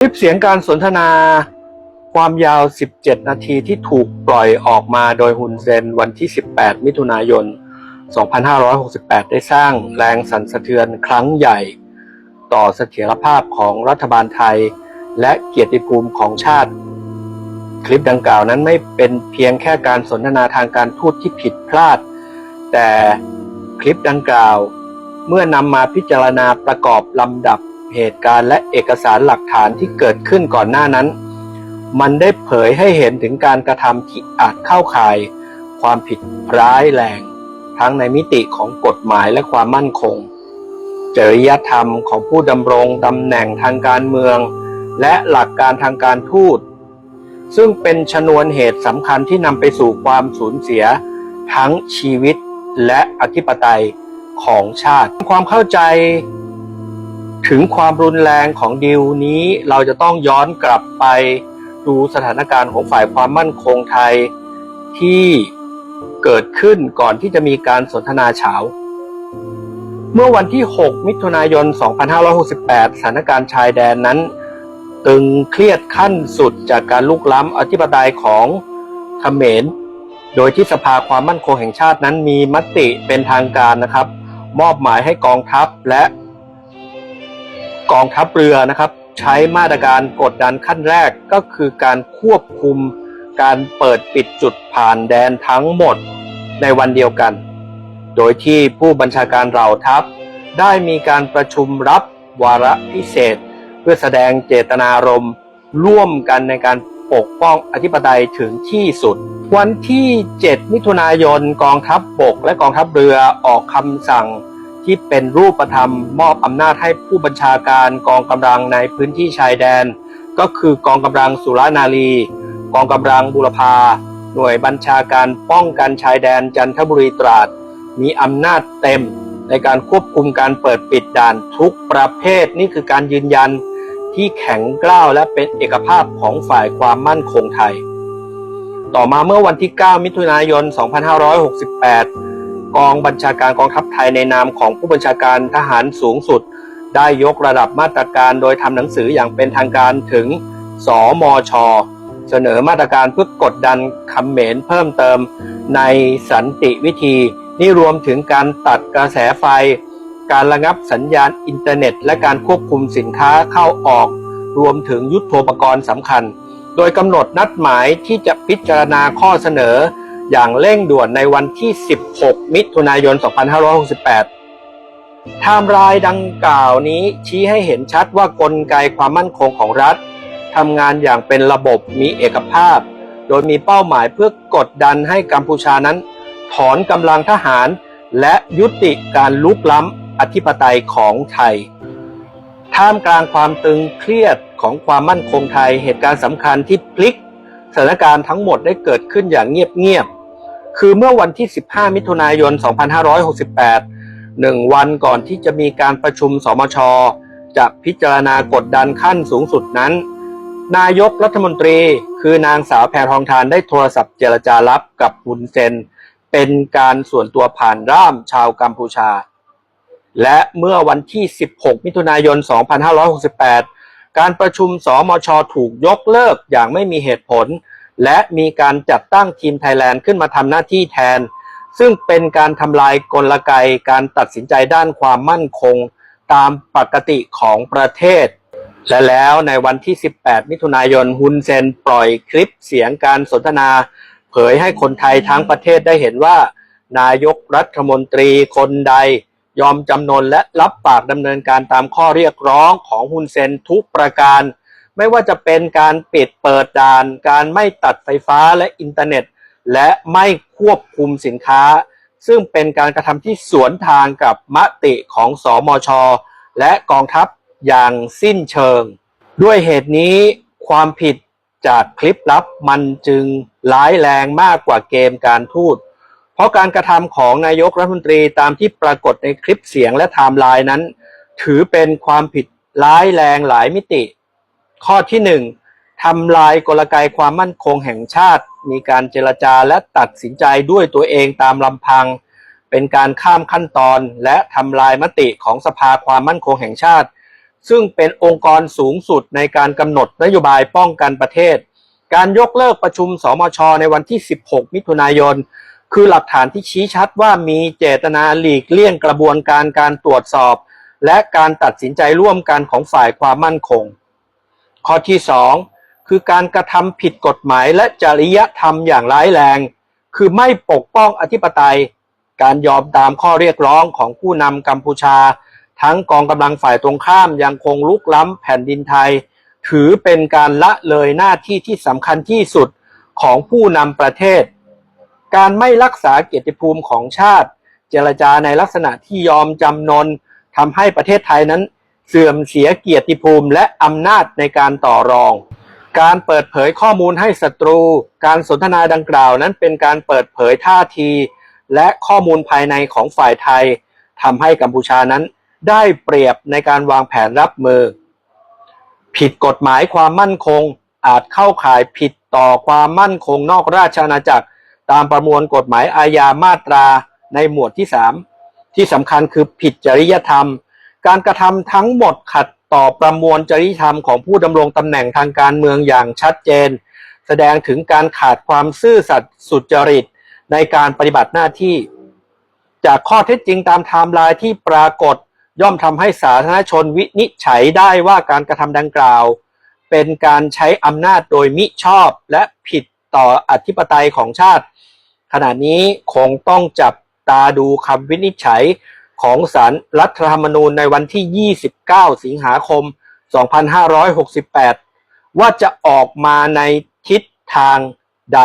คลิปเสียงการสนทนาความยาว 17 นาทีที่ถูกปล่อยออกมาโดยฮุนเซนวันที่ 18 มิถุนายน 2568 ได้สร้างแรงสั่นสะเทือนครั้งใหญ่ ต่อเสถียรภาพของรัฐบาลไทย และเกียรติภูมิของชาติ คลิปดังกล่าวนั้นไม่เป็นเพียงแค่การสนทนาทางการทูตที่ผิดพลาด แต่คลิปดังกล่าวเมื่อนำมาพิจารณาประกอบลำดับ เหตุการณ์และเอกสารหลักฐานที่เกิดขึ้นก่อนหน้านั้น มันได้เผยให้เห็นถึงการกระทำที่อาจเข้าข่าย ความผิดร้ายแรง ทั้งในมิติของกฎหมายและความมั่นคง จริยธรรมของผู้ดำรงตำแหน่งทางการเมือง และหลักการทางการทูต ซึ่งเป็นชนวนเหตุสำคัญที่นำไปสู่ความสูญเสีย ทั้งชีวิตและอธิปไตยของชาติ ความเข้าใจ ถึงความรุนแรงของดีลนี้เราจะต้องย้อนกลับไปดูสถานการณ์ของฝ่ายความมั่นคงไทยที่เกิดขึ้นก่อนที่จะมีการสนทนาเฉาเมื่อวันที่ 6 มิถุนายน 2568 สถานการณ์ชายแดนนั้น ตึงเครียดขั้นสุดจากการลุกล้ำอธิปไตยของเขมร โดยที่สภาความมั่นคงแห่งชาตินั้นมีมติเป็นทางการนะครับ มอบหมายให้กองทัพและ กองทัพเรือนะครับ ใช้มาตรการกดดันขั้นแรกก็คือการควบคุมการเปิดปิดจุดผ่านแดนทั้งหมดในวันเดียวกัน โดยที่ผู้บัญชาการเหล่าทัพ ได้มีการประชุมรับวาระพิเศษ เพื่อแสดงเจตนารมณ์ร่วมกันในการปกป้องอธิปไตยถึงที่สุด วันที่ 7 มิถุนายนกองทัพบบกและกองทัพเรือออกคำสั่ง ที่เป็นรูปธรรมมอบอำนาจให้ผู้บัญชาการกองกำลังในพื้นที่ชายแดน ก็คือกองกำลังสุรานารี กองกำลังบุรพา หน่วยบัญชาการป้องกันชายแดนจันทบุรีตราด มีอำนาจเต็มในการควบคุมการเปิดปิดด่านทุกประเภทนี่คือการยืนยันที่แข็งกร้าวและเป็นเอกภาพของฝ่ายความมั่นคงไทย ต่อมาเมื่อวันที่ 9 มิถุนายน 2568 กองบัญชาการกองทัพไทยในนามของผู้บัญชาการทหารสูงสุด ได้ยกระดับมาตรการโดยทำหนังสืออย่างเป็นทางการถึง สมช เสนอมาตรการเพื่อกดดันคำเหมนเพิ่มเติมในสันติวิธี นี่รวมถึงการตัดกระแสไฟ การระงับสัญญาณอินเทอร์เน็ต และการควบคุมสินค้าเข้าออก รวมถึงยุทโธปกรณ์สำคัญ โดยกำหนดนัดหมายที่จะพิจารณาข้อเสนอ อย่างเร่งด่วนในวันที่ 16 มิถุนายน 2568ไทม์ไลน์ดังกล่าวนี้ชี้ให้เห็นชัดว่ากลไกความมั่นคงของรัฐทำงานอย่างเป็นระบบมีเอกภาพ โดยมีเป้าหมายเพื่อกดดันให้กัมพูชานั้น ถอนกำลังทหาร และยุติการลุกล้ำอธิปไตยของไทย ท่ามกลางความตึงเครียดของความมั่นคงไทยเหตุการณ์สำคัญที่พลิกสถานการณ์ทั้งหมดได้เกิดขึ้นอย่างเงียบๆ คือเมื่อวันที่ 15 มิถุนายน 2568หนึ่งวันก่อนที่จะมีการประชุมสมช จะพิจารณากดดันขั้นสูงสุดนั้น นายกรัฐมนตรีคือนางสาวแพทองทานได้โทรศัพท์เจรจาลับกับฮุนเซน เป็นการส่วนตัวผ่านร่ามชาวกัมพูชา และเมื่อวันที่ 16 มิถุนายน 2568 การประชุมสมช ถูกยกเลิกอย่างไม่มีเหตุผล และมีการจัดตั้งทีมไทยแลนด์ขึ้นมาทำหน้าที่แทน ซึ่งเป็นการทำลายกลไกการตัดสินใจด้านความมั่นคงตามปกติของประเทศ และแล้วในวันที่ 18 มิถุนายนฮุนเซนปล่อยคลิปเสียงการสนทนา เผยให้คนไทยทั้งประเทศได้เห็นว่า นายกรัฐมนตรีคนใด ยอมจำนนและรับปากดำเนินการตามข้อเรียกร้องของฮุนเซนทุกประการ ไม่ว่าจะเป็นการปิดเปิดด่าน การไม่ตัดไฟฟ้าและอินเทอร์เน็ต และไม่ควบคุมสินค้า ซึ่งเป็นการกระทำที่สวนทางกับมติของสอมช และกองทัพอย่างสิ้นเชิง ด้วยเหตุนี้ความผิดจากคลิปลับมันจึงร้ายแรงมากกว่าเกมการทูต เพราะการกระทำของนายกรัฐมนตรีตามที่ปรากฏในคลิปเสียงและไทม์ไลน์นั้น ถือเป็นความผิดร้ายแรงหลายมิติ ข้อที่หนึ่งทำลายกลไกความมั่นคงแห่งชาติ มีการเจรจาและตัดสินใจด้วยตัวเองตามลำพัง เป็นการข้ามขั้นตอนและทำลายมติของสภาความมั่นคงแห่งชาติ ซึ่งเป็นองค์กรสูงสุดในการกำหนดนโยบายป้องกันประเทศ การยกเลิกประชุมสมช ในวันที่ 16 มิถุนายน คือหลักฐานที่ชี้ชัดว่ามีเจตนาหลีกเลี่ยงกระบวนการการตรวจสอบ และการตัดสินใจร่วมกันของฝ่ายความมั่นคง ข้อที่ 2 คือการกระทำผิดกฎหมายและจริยธรรมอย่างร้ายแรง คือไม่ปกป้องอธิปไตย การยอมตามข้อเรียกร้องของผู้นำกัมพูชา ทั้งกองกำลังฝ่ายตรงข้ามยังคงลุกล้ำแผ่นดินไทย ถือเป็นการละเลยหน้าที่ที่สำคัญที่สุดของผู้นำประเทศ การไม่รักษาเกียรติภูมิของชาติ เจรจาในลักษณะที่ยอมจำนนทำให้ประเทศไทยนั้น เสื่อมเสียเกียรติภูมิและอำนาจในการต่อรอง การเปิดเผยข้อมูลให้ศัตรู การสนทนาดังกล่าวนั้นเป็นการเปิดเผยท่าที และข้อมูลภายในของฝ่ายไทยทำให้กัมพูชานั้นได้เปรียบในการวางแผนรับมือ ผิดกฎหมายความมั่นคงอาจเข้าข่ายผิดต่อความมั่นคงนอกราชอาณาจักร ตามประมวลกฎหมายอาญามาตราในหมวดที่ 3 ที่สำคัญคือผิดจริยธรรม การกระทำทั้งหมดขัดต่อประมวลจริยธรรมของผู้ดำรงตำแหน่งทางการเมืองอย่างชัดเจน แสดงถึงการขาดความซื่อสัตย์สุจริตในการปฏิบัติหน้าที่ จากข้อเท็จจริงตามไทม์ไลน์ที่ปรากฏย่อมทำให้สาธารณชนวินิจฉัยได้ว่าการกระทำดังกล่าว เป็นการใช้อำนาจโดยมิชอบและผิดต่ออธิปไตยของชาติ ขณะนี้คงต้องจับตาดูคำวินิจฉัย ของสารรัฐธรรมนูญในวันที่ 29 สิงหาคม 2568 ว่าจะออกมาในทิศทางใด